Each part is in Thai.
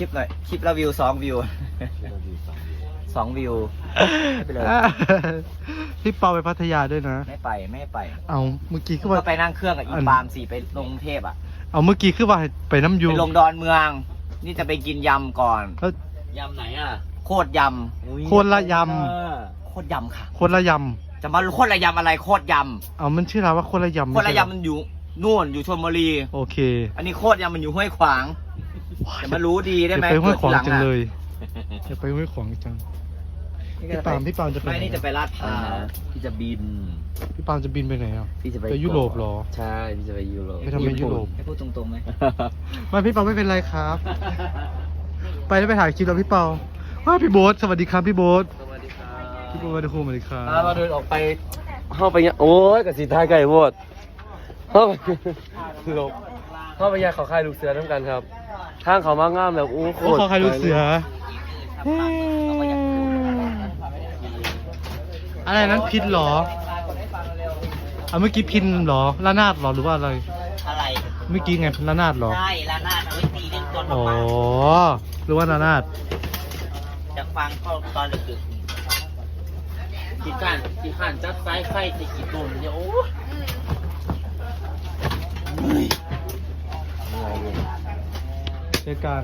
คลิปหน่อย คลิปละวิวสองวิวสองวิวไม่เป็นไรพี่เปาไปพัทยาด้วยนะ ไม่ไปไม่ไป เอาเมื่อกี้คือก็ว่าไปนั่งเครื่องกับอีอันปาล์มสี่ไปลงกรุงเทพอะ เอาเมื่อกี้คือว่าไปน้ำยูไปลงดอนเมือง นี่จะไปกินยำก่อนแล้วยำไหนอะ โคตรยโคตรละยำโคตรยำค่ะำคนละยจะมาโคตรละยำอะไรโคตรยำเอามันชื่อร้านว่าคนละยำำโคตรละยำมันอยู่นู่นอยู่ชลบุรี โอเค อันนี้โคตรยำมันอยู่ห้วยขวาง จะมารู้ดีได้ไหมอย่าไปห้วยขวางกิดทีจังอะเลยอย่าไปห้วยขวางจังพี่ปาล์มพี่ปาล์มจะไปไม่ไหนนี่จะไปลาดพร้าวพี่จะบิน พี่ปาล์มจะบินไปไหนอะพี่จะไปไปยุโรปเหรอ ใช่พี่จะไปยุโรปไปทำไมยุโรปให้พูดตรงๆไหมไมาพี่เปาไม่เป็นไรครับ ไปแล้วไปถ่ายคลิปแล้วพี่เปาว้าพี่โบ๊ทสวัสดีครับพี่โบ๊ทสวัสดีครับพี่โบ๊ทสวัสดีครับสวัสดีครับเราเดินออกไปเข้าไปเนี่ยโอ้ยกับสีท้ายไก่โวดเข้าไปหลบเข้าไปยาเขาคายลูกเสือทั้งกันครับ ทางเขามางามแบบโอ้โคโอ้ตรขอใครรู้เสือ อะไรนั้นพินเหรออะเมื่อกี้พินเหรอระนาดเหรอหรือว่าอะไร อะไรเมื่อกี้ไงระนาดเหรอ ใช่ลานาดเอาไว้ตีเรื่องต้นอ๋อ มากหรือว่าระนาด ๆจะฟังก็ตอนดึกกี่ขันกี่ขันจัดไซส์ไข่จะกี่ตุ่มเนี่ยโอ้ เจอกัน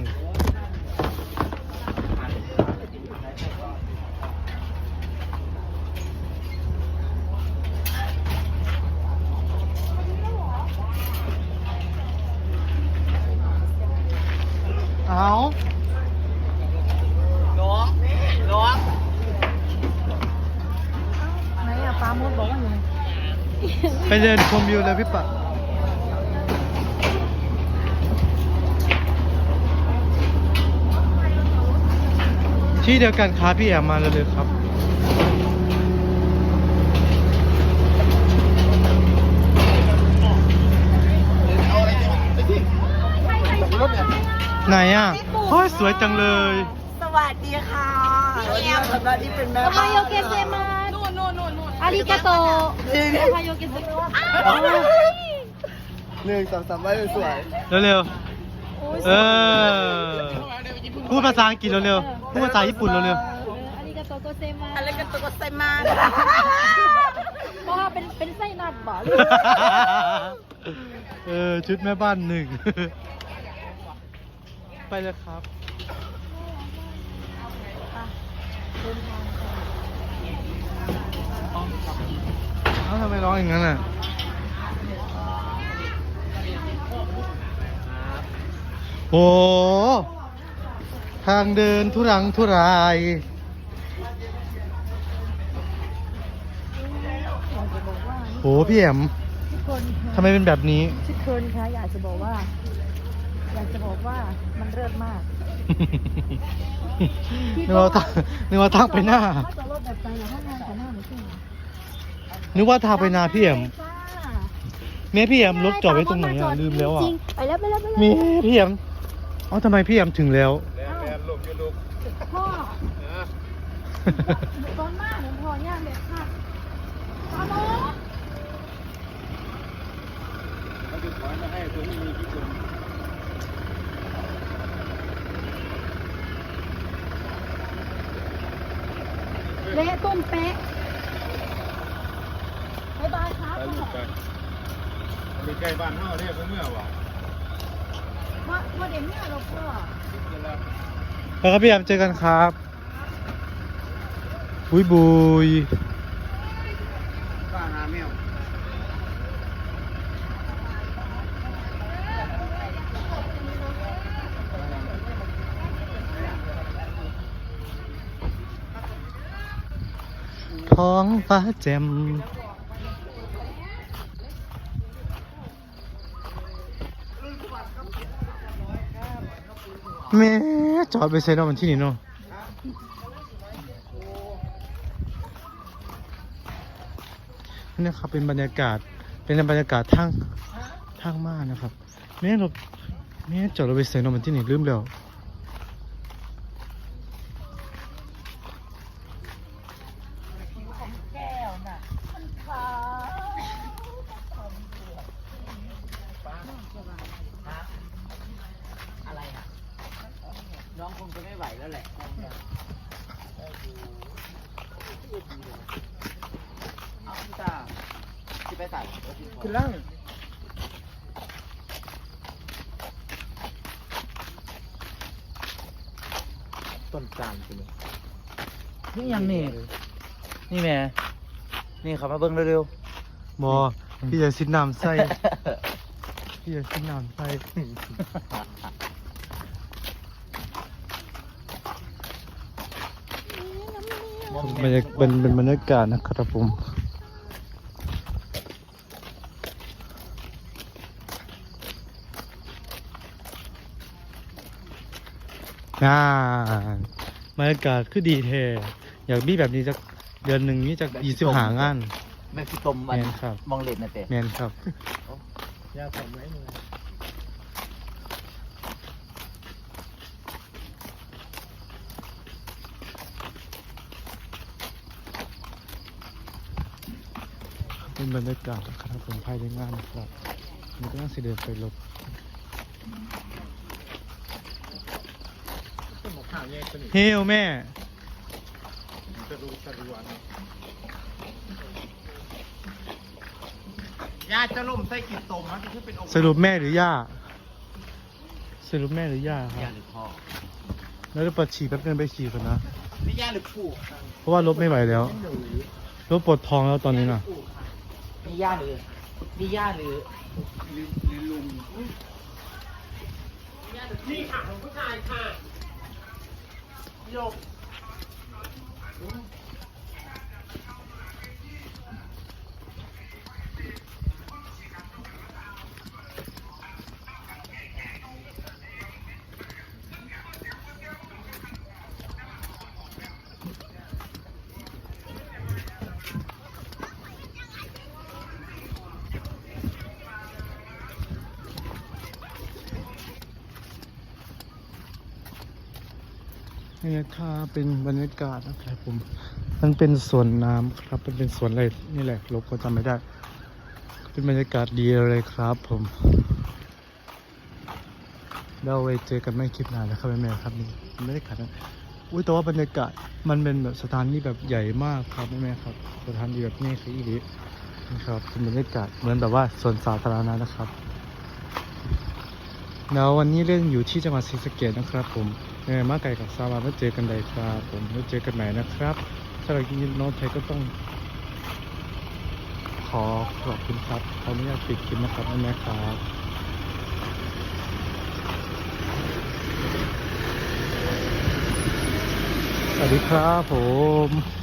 เอาๆน้องน้องไหนอะปลาโมดบอกว่าอยู่ไหนไปเดินชมวิวเลยพี่ปะ ที่เดียวกันครับพี่แอมมาเลยครับ ไหนอะโอ้ยสวยจังเลย สวัสดีค่ะเอ็มทำหน้าที่เป็นแม่โอไฮโยเกเซมานู่นนู่นนู่นนู่นอาริกาโตโอไฮโยเกเซมาหนึ่งสองสามไม่สวย เร็วๆเออ พูดภาษาอังกฤษเร็วๆ พูดภาษาญี่ปุ่นเร็วอาริกาโตโกเซมาอะไรกันตัวก็ใส่มาเพราะว่าเป็นเป็นไส้นัดบ่หรือๆ เออชุดแม่บ้านหนึ่ง ไปเลยครับ เอ้าทำไมร้องอย่างนั้นอะโอ้ ทางเดินทุรังทุราย โหพี่แอมทุกคนทำไมเป็นแบบนี้ ทุกคนคะอยากจะบอกว่า อยากจะบอกว่ามันเลิศมากนึกว่าทางนึกว่าทางไปหน้า ถ้าจะรถแบบไปแล้วห้องงานแต่หน้าไม่ใช่เหรอนึกว่าทางไปนาพี่แอมจ้าแม่พี่แอมรถจอดไว้ตรงไหนอะลืมแล้วอะจริงไปแล้วไปแล้วไปแล้ว มีพี่แอมเอ้าทำไมพี่แอมถึงแล้ว พ่อต้นมากหนูพอย่างแบบค่ะตาโมเละตุ้มเป๊ะบ๊ายบายครับไปใกล้บ้านเฮาเรียกเมื่อวะว่าว่าเดี๋ยวเนี่ยเราพ่อ แล้วครับพี่แอมเจอกันครับบุยบุยบ้านหาแมวท้องฟ้าแจ่ม แม่จอดไปเซนอมันที่นี่เนาะนี่นะครับเป็นบรรยากาศเป็นบรรยากาศทางทางมานะครับแม่เราแม่จอดรถไปเซนอมันที่นี่ลืมแล้ว คงจะไม่ไหวแล้วแหละเอาพี่ตาที่ไปใส่ ขึ้นล่างต้นจานไปเลยนี่ยังนี่ นี่แม่ นี่ขับมาเบิ้งเร็วบอพี่จะซิดน้ำใส่พี่จะซิดน้ำใส่บรรยากเป็นเป็นบรรยากาศนะครับผม อ่าบรรยากาศคือดีแท้อยากมีแบบนี้จะเดือนหนึ่งนี้จะยี่สิบหางานๆแม่พี่ตมมันแม่นครับ มองเล็ดนะเต้แมนครับ ยาสองไม้มือเป็นบรรยากาศนะครับผมภายในงานนะครับมันก็ต้องสิเดินไปรถต้ นหมกข่าวแยกสนิทเฮลแม่ จะรู้จะรู้อันนี้ยาจะล่มไส้กินตมมันคือเป็นองค์สรุปแม่หรือย่า สรุปแม่หรือย่าคย่ารับหรือพ่อแล้วเดี๋ยวปวดฉี่แป๊บนึงไปฉี่ก่อนนะ นี่ยาหรือปู่เพราะว่ารถไม่ไหวแล้วรถปวดท้องแล้วตอนนี้น่ะ นี่ย่าหรือนี่ย่าหรือนี่ค่ะของผู้ชายค่ะ โนี่ครับเป็นบรรยากาศนะครับผม มันเป็นสวนน้ำครับ มันเป็นสวนอะไรนี่แหละลบก็จำไม่ได้ เป็นบรรยากาศดีเลยครับผมเราไว้เจอกันไม่คลิปหน้านะครับแม่ครับนี่ไม่ได้ขัดนะอุ้ยแต่ว่าบรรยากาศมันเป็นแบบสถานที่แบบใหญ่มากครับแม่ครับ สถานที่แบบนี้คืออีรินะครับเป็นบรรยากาศเหมือนแบบว่าสวนสาธารณะนะครับแล้ววันนี้เล่นอยู่ที่จังหวัดศรีสะเกษนะครับผม เออมาไก่กับซาบาไม่เจอกันใดครับผมไม่เจอกันใหม่นะครับถ้าเรากินน้องไทยก็ต้อง ขอขอบคุณครับขออนุญาตปิดคลิปนะครับแม่ครับสวัสดีครับผม